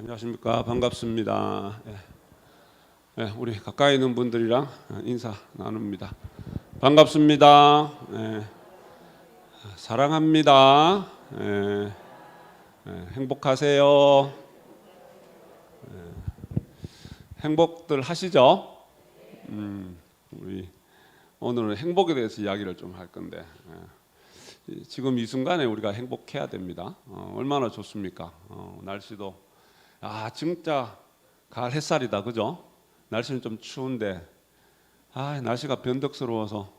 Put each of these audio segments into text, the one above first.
안녕하십니까 반갑습니다. 예. 예, 우리 가까이 있는 분들이랑 인사 나눕니다. 반갑습니다. 예. 사랑합니다. 예. 예, 행복하세요. 예. 행복들 하시죠? 음, 우리 오늘은 행복에 대해서 이야기를 좀 할 건데 예. 이- 지금 이 순간에 우리가 행복해야 됩니다. 어, 얼마나 좋습니까? 어, 날씨도 아 진짜 가을 햇살이다, 그죠? 날씨는 좀 추운데 아 날씨가 변덕스러워서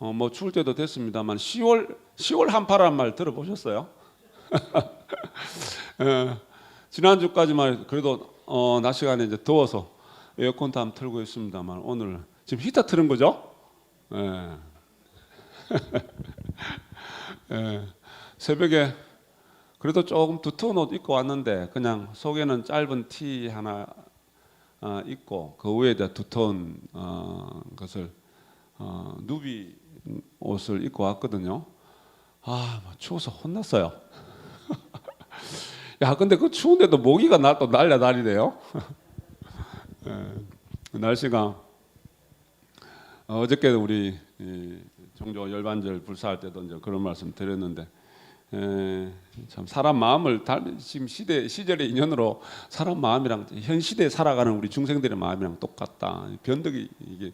어, 뭐 추울 때도 됐습니다만 10월 10월 한파란 말 들어보셨어요? 예, 지난주까지만 그래도 어, 낮 시간에 이제 더워서 에어컨도 한번 틀고 있습니다만 오늘 지금 히터 틀은 거죠? 예. 예, 새벽에 그래도 조금 두터운 옷 입고 왔는데 그냥 속에는 짧은 티 하나 어, 입고 그 위에다 두터운 어, 것을 어, 누비 옷을 입고 왔거든요. 아, 뭐 추워서 혼났어요. 야, 근데 그 추운데도 모기가 나 또 날려 다니네요. 예, 날씨가 어, 어저께 우리 이 종교 열반절 불사할 때도 이제 그런 말씀 드렸는데 에, 참 사람 마음을 닮 지금 시대 시절의 인연으로 사람 마음이랑 현 시대에 살아가는 우리 중생들의 마음이랑 똑같다. 변덕이 이게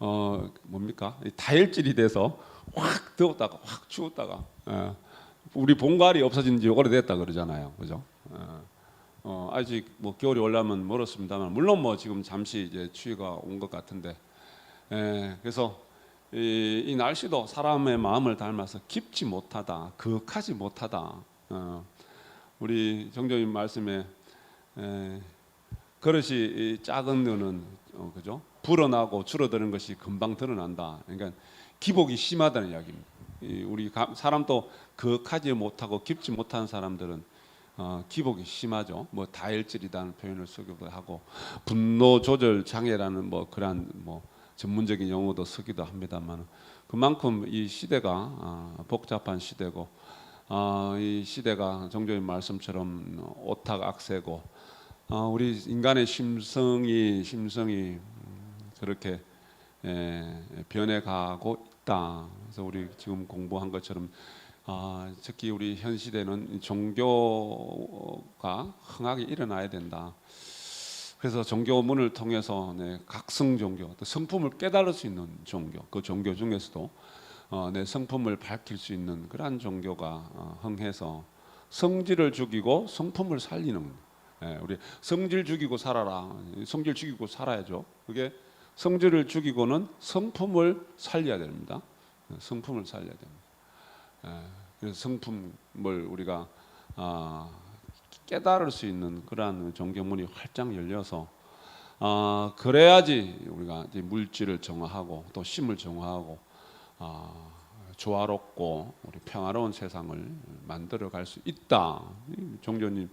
어 뭡니까 이 다혈질이 돼서 확 더웠다가 확 추웠다가 예, 우리 본갈이 없어진 지 오래됐다 그러잖아요, 그죠? 어, 어, 아직 뭐 겨울이 올라면 멀었습니다만 물론 뭐 지금 잠시 이제 추위가 온 것 같은데 예, 그래서 이, 이 날씨도 사람의 마음을 닮아서 깊지 못하다, 거하지 못하다. 어, 우리 정조님 말씀에 에, 그릇이 이 작은 눈은 어, 그죠? 불어나고 줄어드는 것이 금방 드러난다. 그러니까 기복이 심하다는 이야기입니다. 이 우리 가- 사람도 거하지 못하고 깊지 못한 사람들은 어, 기복이 심하죠. 뭐 다혈질이라는 표현을 쓰기도 하고 분노 조절 장애라는 뭐 그러한 뭐 전문적인 용어도 쓰기도 합니다만 그만큼 이 시대가 아, 복잡한 시대고 아, 이 시대가 정조님 말씀처럼 오탁 악세고 아, 우리 인간의 심성이 심성이 음, 저렇게 에, 변해가고 있다. 그래서 우리 지금 공부한 것처럼 아, 특히 우리 현 시대는 종교가 흥하게 일어나야 된다. 그래서 종교문을 통해서 네, 각성 종교, 또 성품을 깨달을 수 있는 종교, 그 종교 중에서도 어, 내 성품을 밝힐 수 있는 그러한 종교가 어, 흥해서 성질을 죽이고 성품을 살리는 예, 우리 성질 죽이고 살아라, 성질 죽이고 살아야죠. 그게 성질을 죽이고는 성품을 살려야 됩니다. 예, 성품을 살려야 됩니다. 예, 그래서 성품을 우리가 아, 깨달을 수 있는 그러한 종교문이 활짝 열려서 아, 그래야지 우리가 물질을 정화하고 또 심을 정화하고 아, 조화롭고 우리 평화로운 세상을 만들어 갈 수 있다. 이 종교님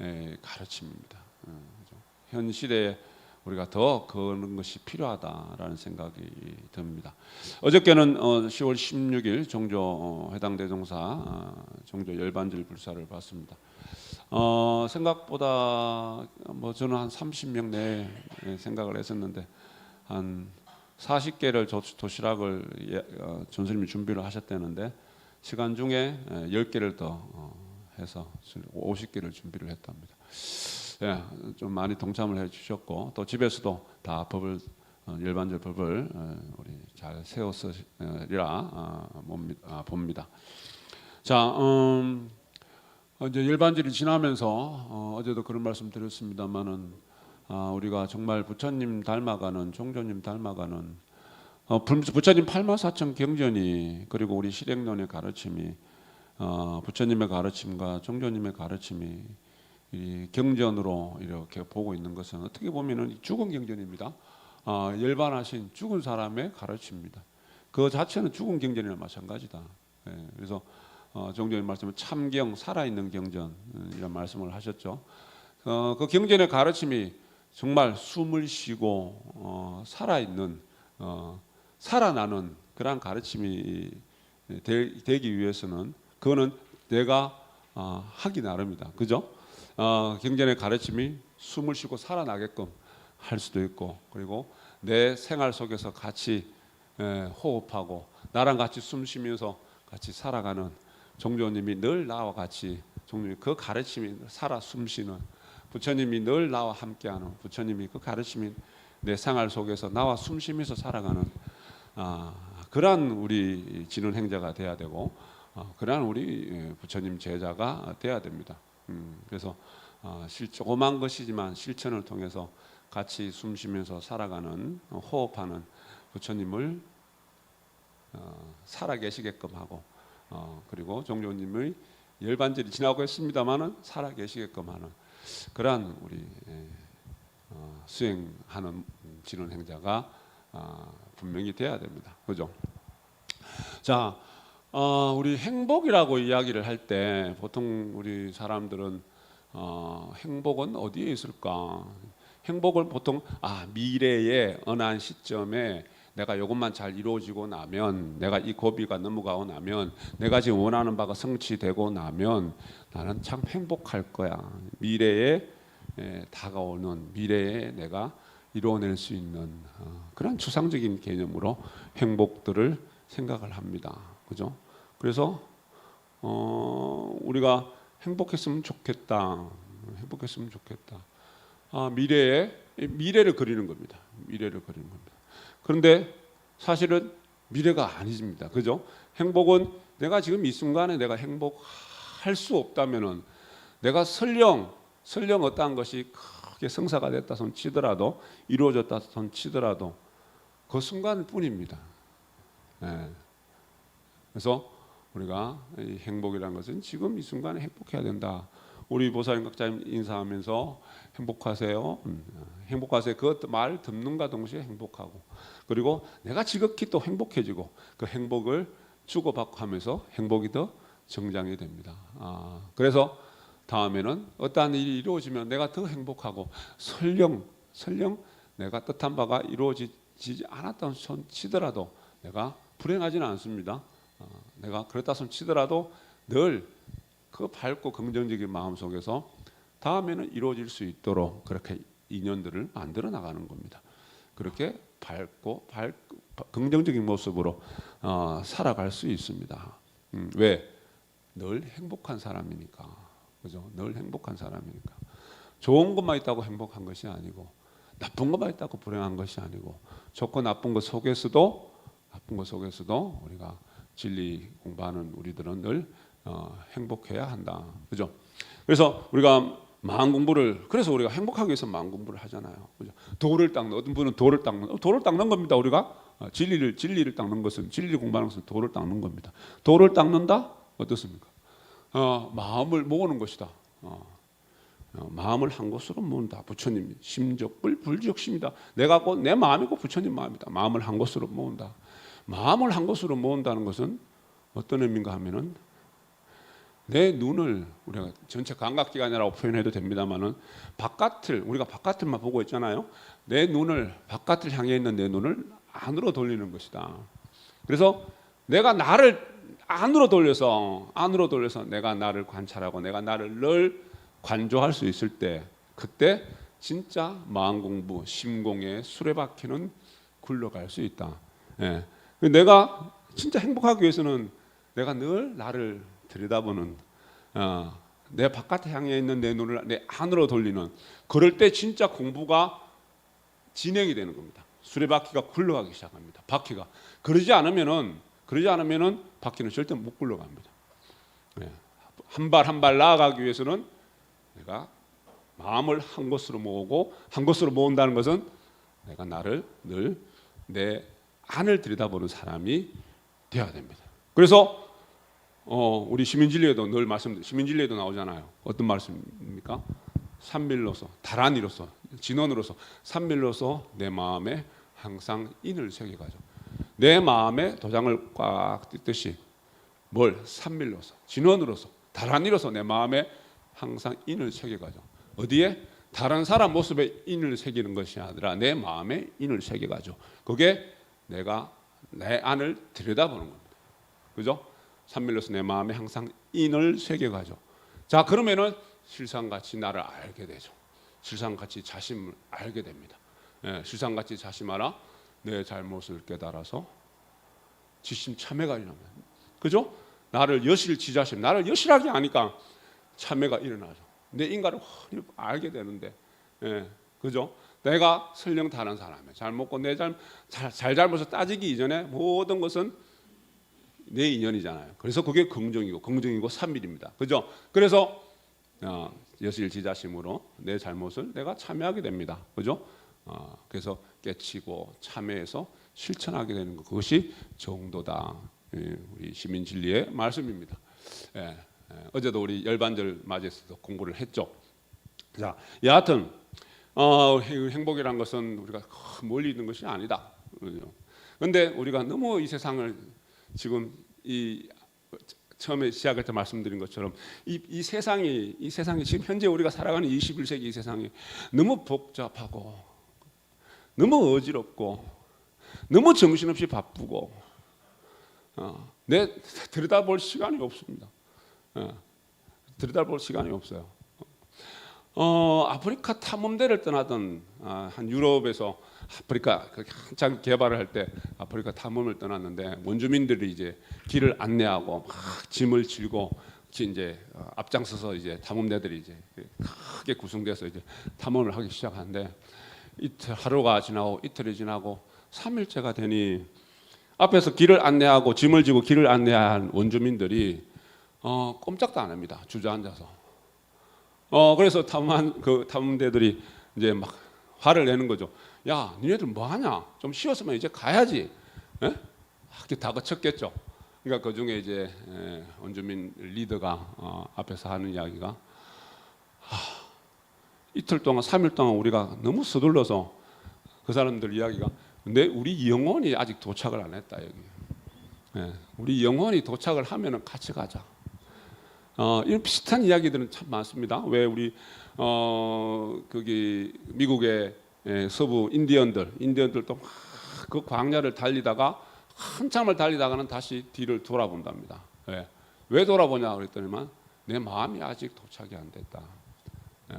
의 가르침입니다. 어, 그죠? 현 시대에 우리가 더 그런 것이 필요하다라는 생각이 듭니다. 어저께는 어, 10월 16일 종조 어, 해당 대종사 어, 종조 열반절 불사를 봤습니다. 어, 생각보다 뭐 저는 한 30명 내에 생각을 했었는데 한 40개를 도시락을 예, 어, 전설님이 준비를 하셨다는데 시간 중에 예, 10개를 더 어, 해서 50개를 준비를 했답니다. 예, 좀 많이 동참을 해주셨고 또 집에서도 다 법을 어, 열반절 법을 어, 우리 잘 세웠으리라 어, 봅니다. 아, 봅니다. 자, 음, 어, 이제 열반절이 지나면서 어, 어제도 그런 말씀 드렸습니다만은 아, 우리가 정말 부처님 닮아가는 종조님 닮아가는 어, 부- 부처님 팔마사천 경전이 그리고 우리 실행론의 가르침이 어, 부처님의 가르침과 종조님의 가르침이 이 경전으로 이렇게 보고 있는 것은 어떻게 보면은 죽은 경전입니다. 아, 열반하신 죽은 사람의 가르침입니다. 그 자체는 죽은 경전이나 마찬가지다. 예, 그래서 어, 종조님 말씀은 참경 살아있는 경전 음, 이런 말씀을 하셨죠. 어, 그 경전의 가르침이 정말 숨을 쉬고 어, 살아있는 어, 살아나는 그러한 가르침이 되, 기 위해서는 그거는 내가 어, 하기 나름이다. 그죠? 어, 경전의 가르침이 숨을 쉬고 살아나게끔 할 수도 있고 그리고 내 생활 속에서 같이 에, 호흡하고 나랑 같이 숨 쉬면서 같이 살아가는 종교님이 늘 나와 같이 종교님 그 가르침이 살아 숨쉬는 부처님이 늘 나와 함께하는 부처님이 그 가르침이 내 생활 속에서 나와 숨쉬면서 살아가는 아, 그러한 우리 지는 행자가 돼야 되고 어, 그러한 우리 예, 부처님 제자가 돼야 됩니다. 음, 그래서 어, 실 조그만 것이지만 실천을 통해서 같이 숨쉬면서 살아가는 어, 호흡하는 부처님을 어, 살아계시게끔 하고 어, 그리고 종교님의 열반절이 지나고 있습니다만은 살아 계시게끔 하는 그러한 우리 예, 어, 수행하는 지는 행자가 아, 분명히 돼야 됩니다. 그죠? 자, 어, 우리 행복이라고 이야기를 할 때 보통 우리 사람들은 어, 행복은 어디에 있을까? 행복을 보통 아 미래의 어느 한 시점에 내가 이것만 잘 이루어지고 나면 내가 이 고비가 넘어가고 나면 내가 지금 원하는 바가 성취되고 나면 나는 참 행복할 거야. 미래에 에, 다가오는 미래에 내가 이루어낼 수 있는 어, 그런 추상적인 개념으로 행복들을 생각을 합니다. 그죠? 그래서 어, 우리가 행복했으면 좋겠다. 행복했으면 좋겠다. 아, 미래에 미래를 그리는 겁니다. 미래를 그리는 겁니다. 그런데 사실은 미래가 아니집니다. 그죠? 행복은 내가 지금 이 순간에 내가 행복할 수 없다면은 내가 설령 설령 어떠한 것이 크게 성사가 됐다 손 치더라도 이루어졌다 손 치더라도 그 순간일 뿐입니다. 예. 그래서 우리가 이 행복이라는 것은 지금 이 순간에 행복해야 된다. 우리 보살님 각자님 인사하면서 행복하세요. 음, 행복하세요. 그말 듣는가 동시에 행복하고 그리고 내가 지극히 또 행복해지고 그 행복을 주고받고 하면서 행복이 더 정장이 됩니다. 아, 그래서 다음에는 어떠한 일이 이루어지면 내가 더 행복하고 설령 설령 내가 뜻한 바가 이루어지지 않았던 손 치더라도 내가 불행하지는 않습니다. 어, 내가 그렇다 손 치더라도 늘 그 밝고 긍정적인 마음 속에서 다음에는 이루어질 수 있도록 그렇게 인연들을 만들어 나가는 겁니다. 그렇게 밝고 밝 긍정적인 모습으로 어, 살아갈 수 있습니다. 음, 왜? 늘 행복한 사람이니까. 그죠? 늘 행복한 사람이니까. 좋은 것만 있다고 행복한 것이 아니고 나쁜 것만 있다고 불행한 것이 아니고 좋고 나쁜 것 속에서도 나쁜 것 속에서도 우리가 진리 공부하는 우리들은 늘 어, 행복해야 한다. 그죠? 그래서 우리가 마음 공부를 그래서 우리가 행복하기 위해서 마음 공부를 하잖아요. 그죠? 돌을 닦는 어떤 분은 돌을 닦는 어, 돌을 닦는 겁니다. 우리가 어, 진리를 진리를 닦는 것은 진리 공부하는 것은 돌을 닦는 겁니다. 돌을 닦는다 어떻습니까? 어, 마음을 모으는 것이다. 어, 어, 마음을 한 곳으로 모은다. 부처님 심적불 불지역심이다. 내가 곧 내 마음이 고 부처님 마음이다. 마음을 한 곳으로 모은다. 마음을 한 곳으로 모은다는 것은 어떤 의미인가 하면은 내 눈을 우리가 전체 감각기관이라고 표현해도 됩니다만은 바깥을 우리가 바깥을만 보고 있잖아요. 내 눈을 바깥을 향해 있는 내 눈을 안으로 돌리는 것이다. 그래서 내가 나를 안으로 돌려서 안으로 돌려서 내가 나를 관찰하고 내가 나를 늘 관조할 수 있을 때 그때 진짜 마음 공부 심공의 수레바퀴는 굴러갈 수 있다. 예. 내가 진짜 행복하기 위해서는 내가 늘 나를 들여다보는 어, 내 바깥에 향해 있는 내 눈을 내 안으로 돌리는 그럴 때 진짜 공부가 진행이 되는 겁니다. 수레바퀴가 굴러가기 시작합니다. 바퀴가 그러지 않으면은 그러지 않으면은 바퀴는 절대 못 굴러갑니다. 네. 한발 한 발 나아가기 위해서는 내가 마음을 한 곳으로 모으고 한 곳으로 모은다는 것은 내가 나를 늘 내 안을 들여다보는 사람이 되어야 됩니다. 그래서 어, 우리 시민진리에도 늘 말씀, 시민진리에도 나오잖아요. 어떤 말씀입니까? 산밀로서, 다란이로서, 진원으로서, 산밀로서 내 마음에 항상 인을 새겨가죠. 내 마음에 도장을 꽉 띄듯이 뭘 산밀로서, 진원으로서, 다란이로서 내 마음에 항상 인을 새겨가죠. 어디에? 다른 사람 모습에 인을 새기는 것이 아니라 내 마음에 인을 새겨가죠. 그게 내가 내 안을 들여다보는 겁니다. 그죠? 산밀로서 내 마음에 항상 인을 새겨가죠. 자 그러면은 실상같이 나를 알게 되죠. 실상같이 자신을 알게 됩니다. 예, 실상같이 자심하라 내 잘못을 깨달아서 지심 참회가 일어납니다. 그죠? 나를 여실 지자심, 나를 여실하게 아니까 참회가 일어나죠. 내 인간을 훤히 알게 되는데, 예, 그죠? 내가 설령 다른 사람의 잘 먹고 내 잘, 잘, 잘 잘못을 따지기 이전에 모든 것은 내 인연이잖아요. 그래서 그게 긍정이고 긍정이고 삼밀입니다. 그죠? 그래서 어, 여실 지자심으로 내 잘못을 내가 참여하게 됩니다. 그죠? 어, 그래서 깨치고 참여해서 실천하게 되는 것 그것이 정도다. 예, 우리 시민 진리의 말씀입니다. 예, 예, 어제도 우리 열반절 맞이해서 공부를 했죠. 자, 여하튼 어, 행- 행복이란 것은 우리가 멀리 있는 것이 아니다. 그런데 우리가 너무 이 세상을 지금 이 처음에 시작할 때 말씀드린 것처럼 이, 이 세상이 이 세상이 지금 현재 우리가 살아가는 21세기 이 세상이 너무 복잡하고 너무 어지럽고 너무 정신없이 바쁘고 어, 내 들여다볼 시간이 없습니다. 어, 들여다볼 시간이 없어요. 어, 아프리카 탐험대를 떠나던 아, 한 유럽에서 아프리카 그 한창 개발을 할 때 아프리카 탐험을 떠났는데 원주민들이 이제 길을 안내하고 막 짐을 질고 기- 이제 어, 앞장서서 이제 탐험대들이 이제 크게 구성돼서 이제 탐험을 하기 시작하는데 이틀 하루가 지나고 이틀이 지나고 3일째가 되니 앞에서 길을 안내하고 짐을 지고 길을 안내한 원주민들이 어, 꼼짝도 안 합니다. 주저앉아서. 어 그래서 탐한 그 탐험대들이 이제 막 화를 내는 거죠. 야, 니네들 뭐 하냐? 좀 쉬었으면 이제 가야지. 예? 이렇게 다그쳤겠죠. 그러니까 그 중에 이제 에, 원주민 리더가 어, 앞에서 하는 이야기가 하, 이틀 동안, 삼일 동안 우리가 너무 서둘러서 그 사람들 이야기가 근데 우리 영혼이 아직 도착을 안 했다 여기. 예, 우리 영혼이 도착을 하면은 같이 가자. 어, 이런 비슷한 이야기들은 참 많습니다. 왜 우리 어, 거기 미국의 예, 서부 인디언들, 인디언들도 막 그 광야를 달리다가 한참을 달리다가는 다시 뒤를 돌아본답니다. 왜? 왜 돌아보냐 그랬더니만 내 마음이 아직 도착이 안 됐다. 예.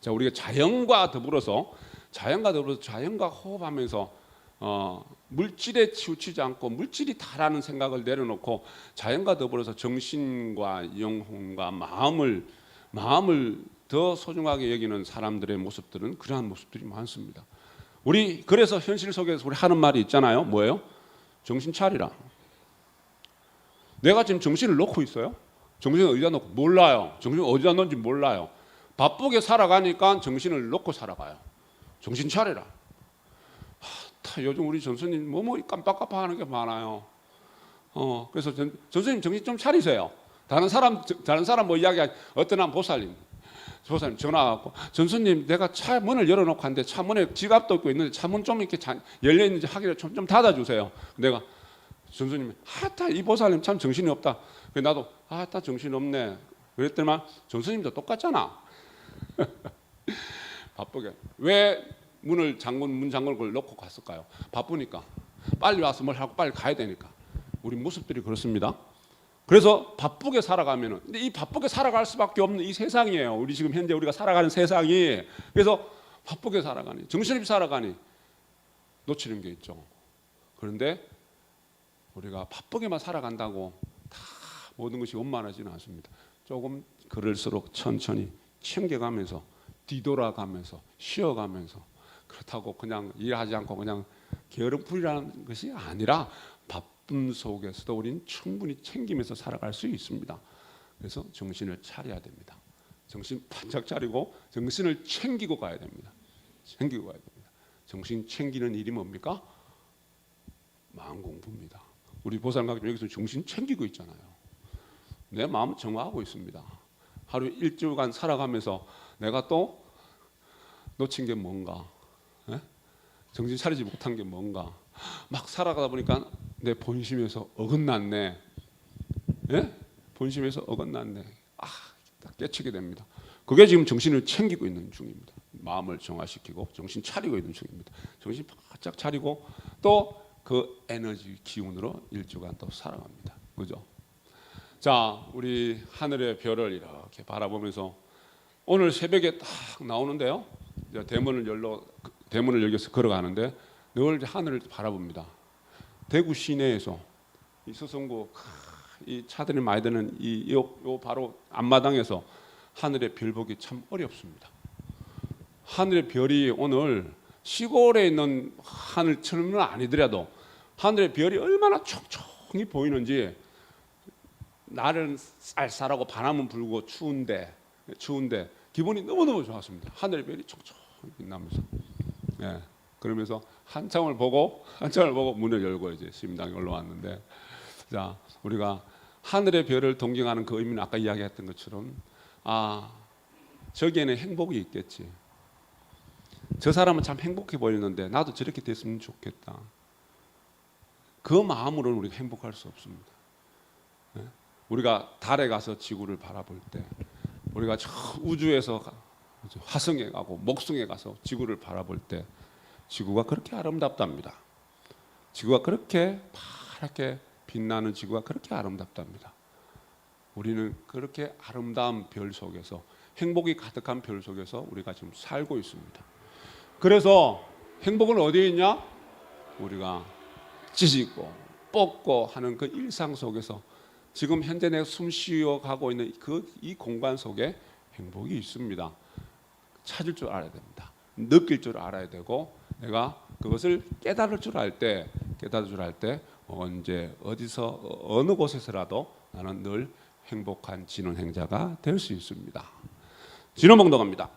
자, 우리가 자연과 더불어서 자연과 더불어서 자연과 호흡하면서 어, 물질에 치우치지 않고 물질이 다라는 생각을 내려놓고 자연과 더불어서 정신과 영혼과 마음을 마음을 더 소중하게 여기는 사람들의 모습들은 그러한 모습들이 많습니다. 우리 그래서 현실 속에서 우리 하는 말이 있잖아요. 뭐예요? 정신 차리라. 내가 지금 정신을 놓고 있어요. 정신을 어디다 놓고 몰라요. 정신 어디다 놓은지 몰라요. 바쁘게 살아가니까 정신을 놓고 살아가요. 정신 차리라. 다 요즘 우리 전수님 뭐뭐 깜빡깜빡하는 게 많아요. 어 그래서 전, 전수님 정신 좀 차리세요. 다른 사람 다른 사람 뭐 이야기 어떤 한 보살님 보살님 전화 왔고 전수님 내가 차 문을 열어놓고 왔는데 차 문에 지갑도 없고 있는데 차 문 좀 이렇게 자, 열려 있는지 하기를 좀, 좀 닫아주세요. 내가 전수님이 하다 이 보살님 참 정신이 없다. 그래서 나도 아따 정신 없네. 그랬더니만 전수님도 똑같잖아. 바쁘게 왜 문을 잠근 문걸 놓고 갔을까요? 바쁘니까 빨리 와서 뭘 하고 빨리 가야 되니까 우리 모습들이 그렇습니다. 그래서 바쁘게 살아가면은 근데 이 바쁘게 살아갈 수밖에 없는 이 세상이에요. 우리 지금 현재 우리가 살아가는 세상이 그래서 바쁘게 살아가니 정신없이 살아가니 놓치는 게 있죠. 그런데 우리가 바쁘게만 살아간다고 다 모든 것이 원만하지는 않습니다. 조금 그럴수록 천천히 챙겨가면서 뒤돌아가면서 쉬어가면서 그렇다고 그냥 일하지 않고 그냥 게으름풀이라는 것이 아니라 바쁨 속에서도 우리는 충분히 챙기면서 살아갈 수 있습니다. 그래서 정신을 차려야 됩니다. 정신 바짝 차리고 정신을 챙기고 가야 됩니다. 챙기고 가야 됩니다. 정신 챙기는 일이 뭡니까? 마음 공부입니다. 우리 보살님 여기서 정신 챙기고 있잖아요. 내 마음 정화하고 있습니다. 하루 일주일간 살아가면서 내가 또 놓친 게 뭔가, 예? 정신 차리지 못한 게 뭔가, 막 살아가다 보니까 내 본심에서 어긋났네, 예? 본심에서 어긋났네, 아, 딱 깨치게 됩니다. 그게 지금 정신을 챙기고 있는 중입니다. 마음을 정화시키고 정신 차리고 있는 중입니다. 정신 바짝 차리고 또 그 에너지 기운으로 일주간 또 살아갑니다. 그죠? 자, 우리 하늘의 별을 이렇게 바라보면서 오늘 새벽에 딱 나오는데요. 대문을 열러 대문을 열려서 걸어가는데 늘 하늘을 바라봅니다. 대구 시내에서 이 서성구 이 차들이 많이 드는 이 요, 요 바로 앞마당에서 하늘의 별 보기 참 어렵습니다. 하늘의 별이 오늘 시골에 있는 하늘처럼은 아니더라도 하늘의 별이 얼마나 촉촉히 보이는지 날은 쌀쌀하고 바람은 불고 추운데 추운데 기분이 너무너무 좋았습니다. 하늘의 별이 촉촉히 빛나면서 예. 그러면서 한참을 보고 한참을 보고 문을 열고 이제 심당에 올라왔는데 자 우리가 하늘의 별을 동경하는 그 의미는 아까 이야기했던 것처럼 아 저기에는 행복이 있겠지. 저 사람은 참 행복해 보이는데 나도 저렇게 됐으면 좋겠다. 그 마음으로는 우리가 행복할 수 없습니다. 예? 우리가 달에 가서 지구를 바라볼 때, 우리가 저 우주에서 가- 화성에 가고 목성에 가서 지구를 바라볼 때, 지구가 그렇게 아름답답니다. 지구가 그렇게 파랗게 빛나는 지구가 그렇게 아름답답니다. 우리는 그렇게 아름다운 별 속에서 행복이 가득한 별 속에서 우리가 지금 살고 있습니다. 그래서 행복은 어디에 있냐? 우리가 찢고 뽑고 하는 그 일상 속에서 지금 현재 내가 숨 쉬어 가고 있는 그 이 공간 속에 행복이 있습니다. 찾을 줄 알아야 됩니다. 느낄 줄 알아야 되고 내가 그것을 깨달을 줄 알 때 깨달을 줄 알 때 언제 어디서 어느 곳에서라도 나는 늘 행복한 진원 행자가 될 수 있습니다. 진원 봉독합니다.